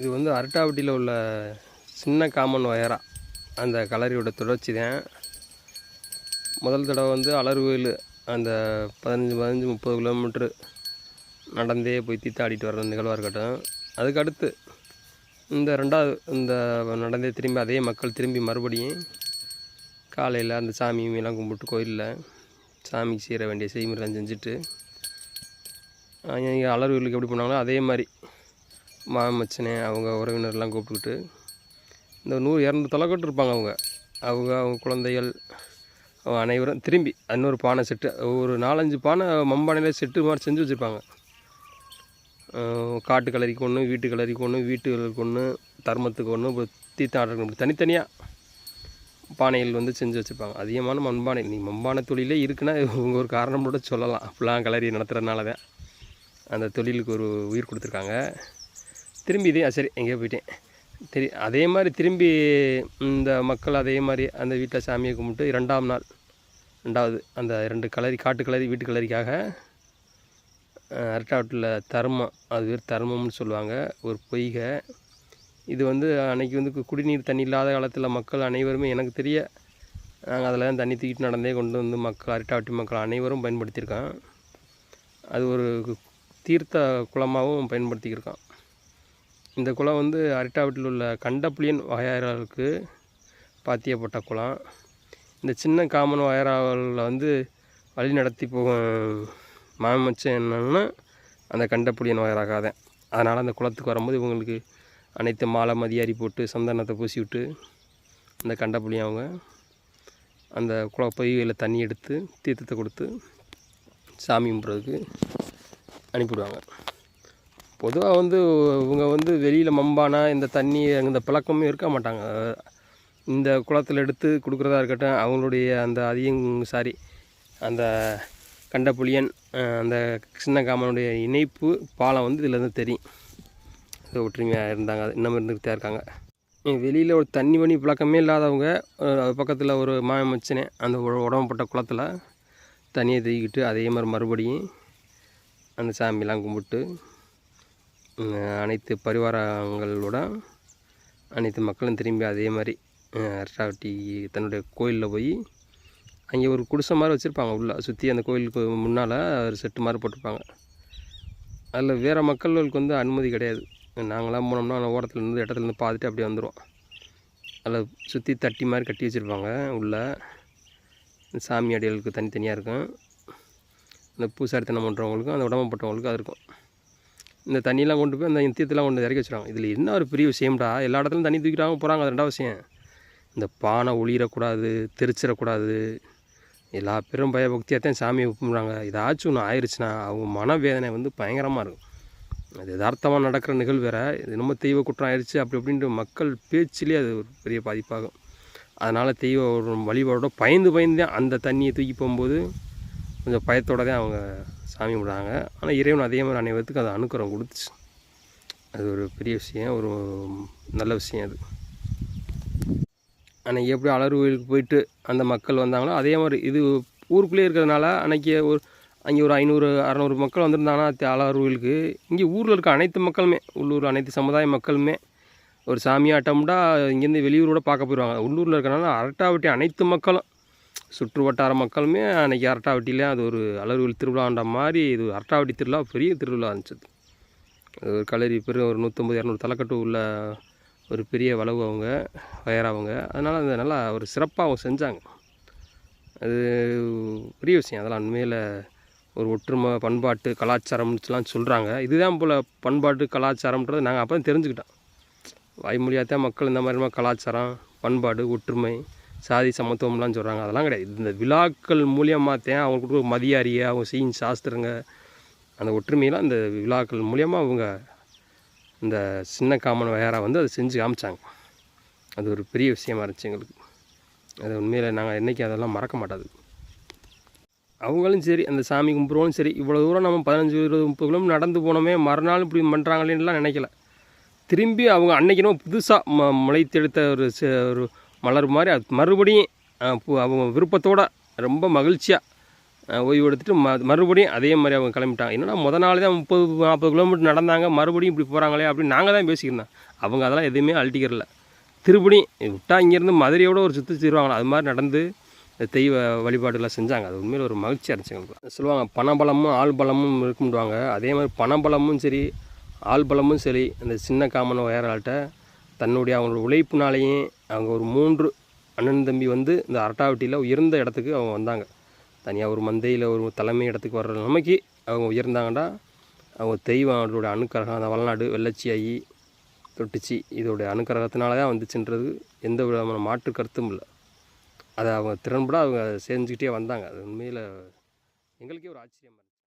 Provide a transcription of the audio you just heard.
இது வந்து அரட்டாவட்டியில் உள்ள சின்ன காமன் ஒயரா அந்த கலரியோட தொடர்ச்சி தான். முதல் தடவை வந்து அலர்வேல் அந்த பதினஞ்சு பதினஞ்சு முப்பது கிலோமீட்ரு நடந்தே போய் தீத்தாடிட்டு வர்ற நிகழ்வாக இருக்கட்டும். அதுக்கடுத்து இந்த ரெண்டாவது இந்த நடந்தே திரும்பி அதே மக்கள் திரும்பி மறுபடியும் காலையில் அந்த சாமி எல்லாம் கும்பிட்டு கோயிலில் சாமிக்கு செய்கிற வேண்டிய செய்முறைலாம் செஞ்சுட்டு இங்கே எப்படி பண்ணாங்களோ அதே மாதிரி மாமச்சனே அவங்க உறவினர்லாம் கூப்பிட்டுக்கிட்டு இந்த நூறு இரநூறு தலைக்கட்டு இருப்பாங்க அவங்க. அவங்க அவங்க குழந்தைகள் அவங்க அனைவரும் திரும்பி இன்னொரு பானை செட்டு ஒரு நாலஞ்சு பானை மம்பானையில் செட்டு மாதிரி செஞ்சு வச்சுருப்பாங்க. காட்டு கலரிக்கு ஒன்று வீட்டு கலரிக்கு ஒன்று வீட்டுகளுக்கு ஒன்று தர்மத்துக்கு ஒன்று இப்போ தீர்த்தாடலுக்கு இப்படி தனித்தனியாக பானைகள் வந்து செஞ்சு வச்சுருப்பாங்க. அதிகமான மண்பானை நீ மண்பானை தொழிலே இருக்குன்னா இவங்க ஒரு காரணம் கூட சொல்லலாம். அப்படிலாம் கலரி நடத்துகிறதுனால தான் அந்த தொழிலுக்கு ஒரு உயிர் கொடுத்துருக்காங்க. திரும்பி இதே சரி எங்கேயோ போயிட்டேன். தெரி அதே மாதிரி திரும்பி இந்த மக்கள் அதே மாதிரி அந்த வீட்டில் சாமியை கும்பிட்டு இரண்டாம் நாள் ரெண்டாவது அந்த ரெண்டு கலரி காட்டு கலரி வீட்டு கலரிக்காக அரட்டாவட்டில் தர்மம் அது பேர் தர்மம்னு சொல்லுவாங்க ஒரு பொய்கை. இது வந்து அன்றைக்கி வந்து குடிநீர் தண்ணி இல்லாத காலத்தில் மக்கள் அனைவருமே எனக்கு தெரிய நாங்கள் அதில் தான் தண்ணி தூக்கிட்டு நடந்தே கொண்டு வந்து மக்கள் அரட்டாவட்டி மக்கள் அனைவரும் பயன்படுத்தியிருக்கான். அது ஒரு தீர்த்த குளமாகவும் பயன்படுத்திக்கிருக்கான். இந்த குளம் வந்து அரிட்டாவட்டில் உள்ள கண்டப்புளியன் வகையாளர்களுக்கு பாத்தியப்பட்ட குளம். இந்த சின்ன காமன் வகையாளர்களில் வந்து வழி நடத்தி போகும் மாமச்சம் என்னன்னா அந்த கண்டப்புளியன் வகையராக தான் அதனால் அந்த குளத்துக்கு வரும்போது இவங்களுக்கு அனைத்து மாலை மதியாரி போட்டு சந்தனத்தை பூசி விட்டு அந்த கண்டப்புளியன் அவங்க அந்த குள பொய்களில் தண்ணி எடுத்து தீர்த்தத்தை கொடுத்து சாமி கும்பிட்றதுக்கு அனுப்பிவிடுவாங்க. பொதுவாக வந்து இவங்க வந்து வெளியில் மம்பானா இந்த தண்ணி இந்த பழக்கமும் இருக்க மாட்டாங்க. இந்த குளத்தில் எடுத்து கொடுக்குறதா இருக்கட்டும் அவங்களுடைய அந்த அதிகம் சாரி அந்த கண்டப்புளியன் அந்த சின்ன காமனுடைய இணைப்பு பாலம் வந்து இதுலேருந்து தெரியும். இது ஒற்றுமையாக இருந்தாங்க இன்னமும் இருந்துக்கிட்டே இருக்காங்க. வெளியில் ஒரு தண்ணி பண்ணி பழக்கமே இல்லாதவங்க அது பக்கத்தில் ஒரு மாமச்சனே அந்த உட- உடம்பப்பட்ட குளத்தில் தண்ணியை தூக்கிட்டு அதே மாதிரி மறுபடியும் அந்த சாமிலாம் கும்பிட்டு அனைத்து பரிவாரங்களோட அனைத்து மக்களும் திரும்பி அதே மாதிரி அரட்டாவட்டி தன்னுடைய கோயிலில் போய் அங்கே ஒரு குடிசை மாதிரி வச்சுருப்பாங்க உள்ளே. சுற்றி அந்த கோயிலுக்கு முன்னால் ஒரு செட்டு மாதிரி போட்டிருப்பாங்க. அதில் வேறு மக்கள்களுக்கு வந்து அனுமதி கிடையாது. நாங்களாம் போனோம்னா அந்த ஓரத்தில் இருந்து இடத்துல இருந்து பார்த்துட்டு அப்படியே வந்துடுவோம் அதில் சுற்றி தட்டி மாதிரி கட்டி வச்சுருப்பாங்க உள்ளே. சாமி அடிகளுக்கு தனித்தனியாக இருக்கும். இந்த பூசாரித்தனம் பண்ணுறவங்களுக்கும் அந்த உடம்பப்பட்டவங்களுக்கும் அது இருக்கும். இந்த தண்ணியெல்லாம் கொண்டு போய் அந்த தீர்த்தெல்லாம் கொண்டு இறக்கி வச்சுருவாங்க. இதில் என்ன ஒரு பெரிய விஷயம்டா? எல்லா இடத்துலையும் தண்ணி தூக்கிட்டாங்க போகிறாங்க அது ரெண்டாவது விஷயம். இந்த பானை ஒளியிடக்கூடாது தெரிச்சிடக்கூடாது. எல்லா பேரும் பயபக்தியாக தான் சாமியை கும்பிட்றாங்க. ஏதாச்சும் ஒன்று ஆயிடுச்சுன்னா அவங்க மனவேதனை வந்து பயங்கரமாக இருக்கும். அது யதார்த்தமாக நடக்கிற நிகழ்வு வேறு. இது நம்ம தெய்வ குற்றம் ஆயிடுச்சு அப்படி அப்படின்ட்டு மக்கள் பேச்சிலே அது ஒரு பெரிய பாதிப்பாகும். அதனால் தெய்வ ஒரு வழிபாடோட பயந்து பயந்து தான் அந்த தண்ணியை தூக்கி போகும்போது கொஞ்சம் பயத்தோடு தான் அவங்க சாமி கும்பிடுறாங்க. ஆனால் இறைவன் அதே மாதிரி அனைவருக்கும் அதை அனுக்கிறம் கொடுத்துச்சு. அது ஒரு பெரிய விஷயம் ஒரு நல்ல விஷயம் அது. அன்றைக்கி எப்படி அலறு கோயிலுக்கு போயிட்டு அந்த மக்கள் வந்தாங்களோ அதே மாதிரி இது ஊருக்குள்ளே இருக்கிறதுனால அன்றைக்கி ஒரு அங்கே ஒரு ஐநூறு அறநூறு மக்கள் வந்திருந்தாங்கன்னா தி- கோயிலுக்கு. இங்கே ஊரில் இருக்க அனைத்து மக்களுமே உள்ளூர் அனைத்து சமுதாய மக்களுமே ஒரு சாமியாட்டம்டா இங்கேருந்து வெளியூரோட பார்க்க போயிடுவாங்க உள்ளூரில் இருக்கிறனால அரட்டாவட்டி அனைத்து மக்களும் சுற்று வட்டார மக்களுமே அன்றைக்கி அரட்டாவட்டியில் அது ஒரு அலறுவில் திருவிழான்ற மாதிரி இது அரட்டாவட்டி திருவிழா பெரிய திருவிழா இருந்துச்சு. அது ஒரு களரி பெரும் ஒரு நூற்றம்பது இரநூறு தலைக்கட்டு உள்ள ஒரு பெரிய வளவு அவங்க வயறாவங்க அதனால் அது நல்லா ஒரு சிறப்பாக அவங்க செஞ்சாங்க. அது பெரிய விஷயம். அதெல்லாம் உண்மையில் ஒரு ஒற்றுமை பண்பாட்டு கலாச்சாரம்னுலாம் சொல்கிறாங்க இதுதான் போல் பண்பாட்டு கலாச்சாரம்ன்றது நாங்கள் அப்போ தான் தெரிஞ்சுக்கிட்டோம். வாய்மொழியாக தான் மக்கள் இந்த மாதிரி கலாச்சாரம் பண்பாடு ஒற்றுமை. சாதி சமத்துவம்லாம் சொல்கிறாங்க அதெல்லாம் கிடையாது. இந்த விழாக்கள் மூலியமாக தான் அவங்க மதிய மதியாரிய அவங்க செய்யும் சாஸ்திரங்க அந்த ஒற்றுமையெல்லாம் இந்த விழாக்கள் மூலியமாக அவங்க இந்த சின்ன காமன் வயராக வந்து அதை செஞ்சு காமிச்சாங்க. அது ஒரு பெரிய விஷயமா இருந்துச்சு எங்களுக்கு. அது உண்மையில் நாங்கள் என்றைக்கு அதெல்லாம் மறக்க மாட்டாது அவங்களும் சரி அந்த சாமி கும்பிடுவோம் சரி இவ்வளோ தூரம் நம்ம பதினஞ்சு இருபது முப்பது கிலோமீட்டர் நடந்து போனோமே மறுநாள் இப்படி பண்ணுறாங்களேன்னுலாம் நினைக்கல. திரும்பி அவங்க அன்னைக்கு புதுசாக ம முளைத்தெடுத்த ஒரு ஒரு மலர் மாதிரி அது மறுபடியும் அவங்க விருப்பத்தோட ரொம்ப மகிழ்ச்சியாக ஓய்வு எடுத்துகிட்டு ம மறுபடியும் அதே மாதிரி அவங்க கிளம்பிட்டாங்க. என்னென்னா முத நாள் தான் முப்பது நாற்பது கிலோமீட்டர் நடந்தாங்க மறுபடியும் இப்படி போகிறாங்களே அப்படின்னு நாங்கள் தான் பேசிக்கிறோம் அவங்க அதெல்லாம் எதுவுமே அழட்டிக்கிறல திருப்படியும் விட்டால் இங்கேருந்து மதுரையோடு ஒரு சுற்றி தருவாங்களா அது மாதிரி நடந்து தெய்வ வழிபாடுலாம் செஞ்சாங்க. அது உண்மையில் ஒரு மகிழ்ச்சியாக இருந்துச்சு எங்களுக்கு. சொல்லுவாங்க பணபலமும் ஆள் பலமும் இருக்கும்டுவாங்க அதே மாதிரி பணபலமும் சரி ஆள் பலமும் சரி அந்த சின்ன காமன் உயராள்கிட்ட தன்னுடைய அவங்களோட உழைப்புனாலேயும் அவங்க ஒரு மூன்று அண்ணன் தம்பி வந்து இந்த அரட்டாவட்டியில் உயர்ந்த இடத்துக்கு அவங்க வந்தாங்க. தனியாக ஒரு மந்தையில் ஒரு தலைமை இடத்துக்கு வர்ற நிலைமைக்கு அவங்க உயர்ந்தாங்கன்னா அவங்க தெய்வம் அவங்களோட அணுக்கரகம் அந்த வளநாடு வெள்ளச்சியாகி தொட்டுச்சி. இதோடைய அணுக்கரகத்தினால தான் வந்துச்சுன்றது எந்த விதமான மாற்று கருத்தும் இல்லை. அதை அவங்க திறன்பட அவங்க செஞ்சுக்கிட்டே வந்தாங்க. அது உண்மையில் எங்களுக்கே ஒரு ஆச்சரியம்